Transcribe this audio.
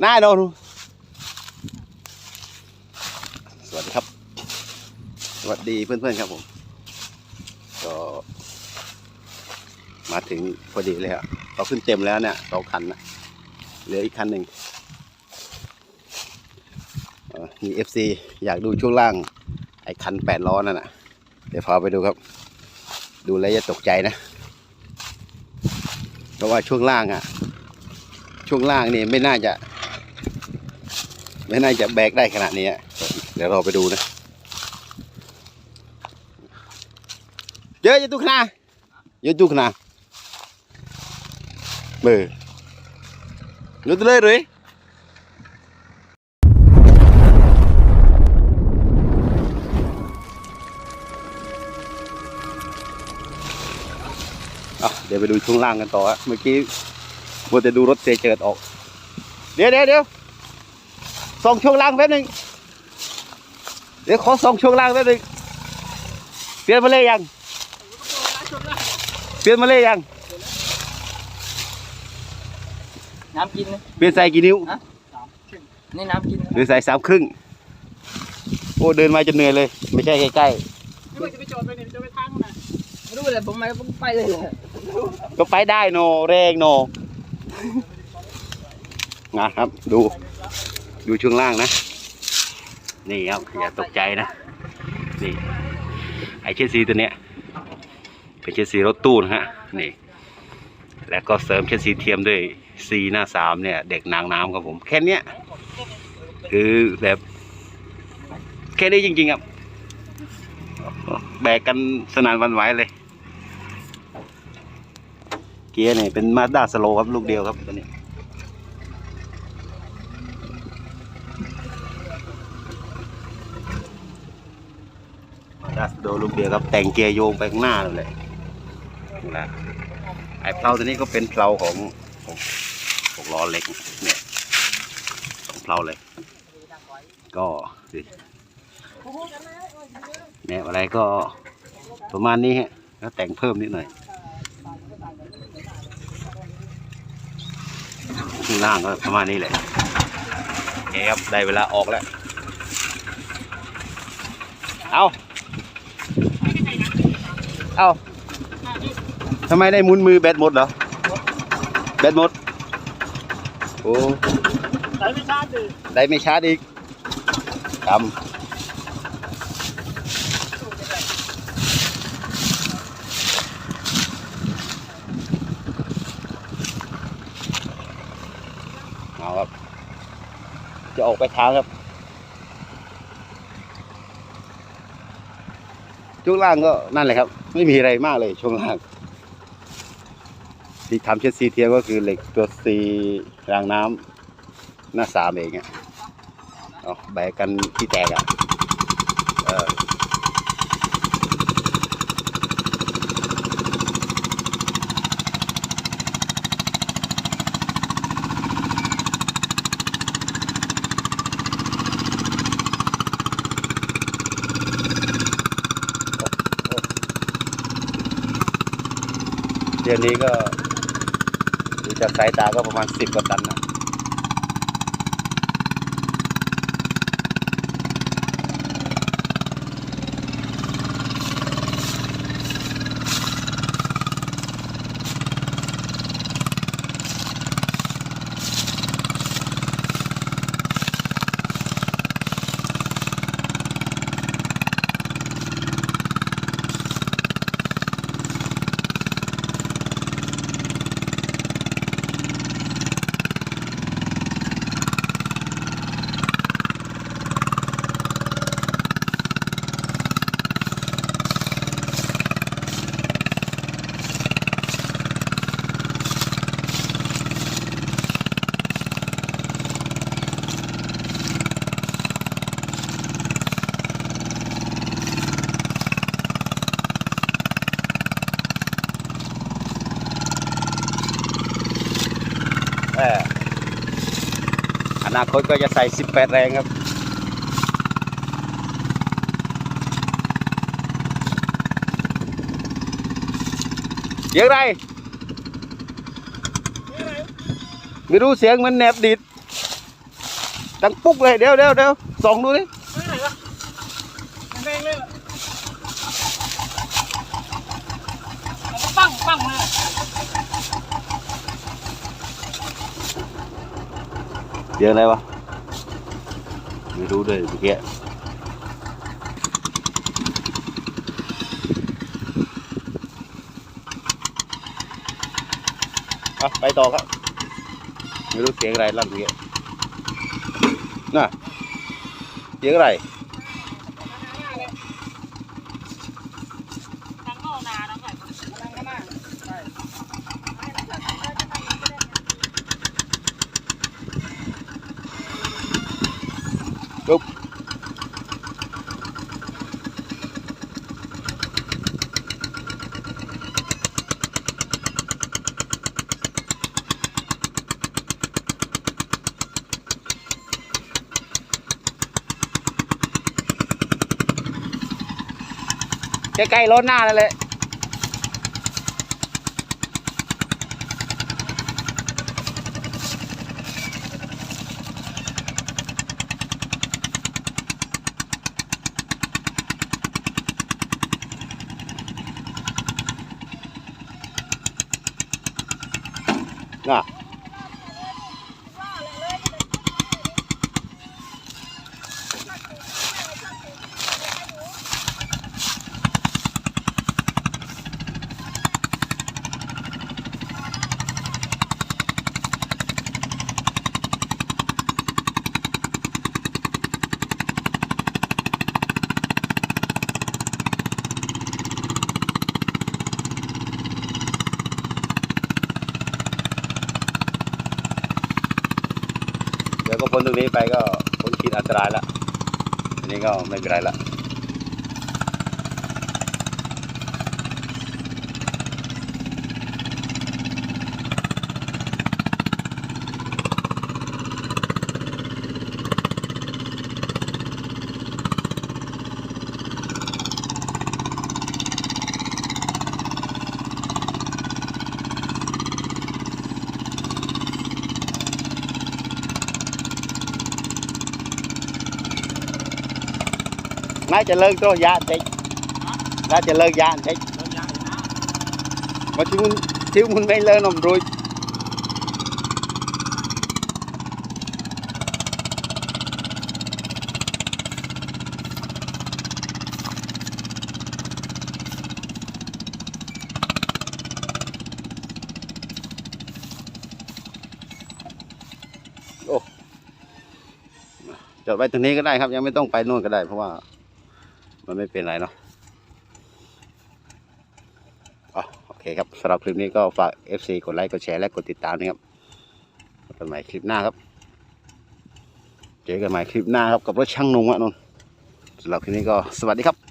หน้าโนนสวัสดีครับ สวัสดีเพื่อนๆครับผม ก็มาถึงพอดีเลยครับเราขึ้นเต็มแล้วเนี่ยสองคันนะเหลืออีกคันหนึ่งมีเอฟซีอยากดูช่วงล่าง ไอ้คันแปดล้อนั่นนะเดี๋ยวพาไปดูครับ ดูแล้วจะตกใจนะเพราะว่าช่วงล่างอะ ช่วงล่างนี่ไม่น่าจะ ไม่น่าจะแบกได้ขนาดนี้เดี๋ยวเราไปดูนะเยอะจะตุกนาเยอะตุกนาเบอร์นุดเลยหรืออะเดี๋ยวไปดูช่วงล่างกันต่อฮะเมื่อกี้มัวแต่ดูรถเซเจิดออก เดี๋ยวเดี๋ยวเดี๋ยว ส่องช่วงล่างแป๊บหนึงเดี๋ยวขอส่องช่วงล่างแป๊บหนึงเปลี่ยนมาเลยยังเปลี่ยนมาเลยยังน้ำกินนะเปลี่ยนใส่กี่นิ้วนี่น้ำกินนะหรือใส่สามครึ่ง โอ้เดินมาจนเหนื่อยเลย ไม่ใช่ใกล้นี่มันจะไปจอดไปเนี่ยจะไปทางไหนไม่รู้เลยผมไปผมไปเลยเลยๆก็ไปได้โนแรงโนนะครับดู ดูช่วงล่างนะ นี่ครับอย่าตกใจนะ นี่ไอเชสซีตัวเนี้ยเป็นเชสซีรถตู้นะฮะนี่ แล้วก็เสริมเชสซีเทียมด้วยซีหน้าสามเนี่ย เด็กนางน้ำครับผม แค่เนี้ยคือแบบแค่นี้จริงๆครับแบกกันสนานวันไหวเลย เกียร์เนี่ยเป็นมาด้าสโลครับลูกเดียวครับตัวนี้ มาด้าสโลลูกเดียวครับแต่งเกียร์โยงไปข้างหน้าเลยนะไอ้เพลาตัวนี้ก็เป็นเพลาของของของล้อเล็กเนี่ยสองเพลาเลย ก็สิเนี่ยอะไรก็ประมาณนี้ฮะแล้วแต่งเพิ่มนิดหน่อยข้างล่างก็ประมาณนี้แหละโอเคครับได้เวลาออกแล้ว เอา เอาทำไมได้มุนมือแบตหมดเหรอ แบตหมด โอ้สายไม่ชาร์จดิได้ไม่ชาร์จอีกกำเอาครับ จะออกไปทางครับช่วงล่างก็นั่นแหละครับ ไม่มีอะไรมากเลยช่วงล่างที่ทำเช็ดซีเทียก็คือเหล็กตัวซีรางน้ำหน้าสามเองอะเอาแบกกันที่แตกอะออ เดือนนี้ก็ดูจากสายตาก็ประมาณสิบกว่าตันนะ เอออนาคตก็จะใส่ 18 แรงครับ เสียงอะไร ไม่รู้เสียงมันแหนบดิดตั้งปุ๊กเลย เดี๋ยวเดี๋ยวเดี๋ยวส่องดูดิไม่ไหนวะแรงเลยปังปังเลย เดี๋ยวอะไรวะ ไม่รู้เลยเมื่อกี้อะไปต่อครับ ไม่รู้เสียงอะไรลั่นเมื่อกี้น่ะเสียงอะไร ทางนอกนาแล้วไง ใกล้ๆรถหน้านั่นแหละน่ะเดี๋ย ว พ้นตรงนี้ไปก็พ้นขีดอันตรายและอันนี้ก็ไม่เป็นไรละ น่าจะเลิกตัวยาเด็กน่าจะเลิกยาเด็กรถยางนะ mà chứ muốn chứ muốn mấy lên làm rồi Ồ. จอดไว้ตรงนี้ก็ได้ครับ ยังไม่ต้องไปนู่นก็ได้เพราะว่า มันไม่เป็นไรเนาะอ๋อโอเคครับสำหรับคลิปนี้ก็ฝาก FC กดไลค์กดแชร์และกดติดตามนะครับพบกันใหม่คลิปหน้าครับเจอกันใหม่คลิปหน้าครับกับรถช่างนุ่งอะนุ่นสำหรับคลิปนี้ก็สวัสดีครับ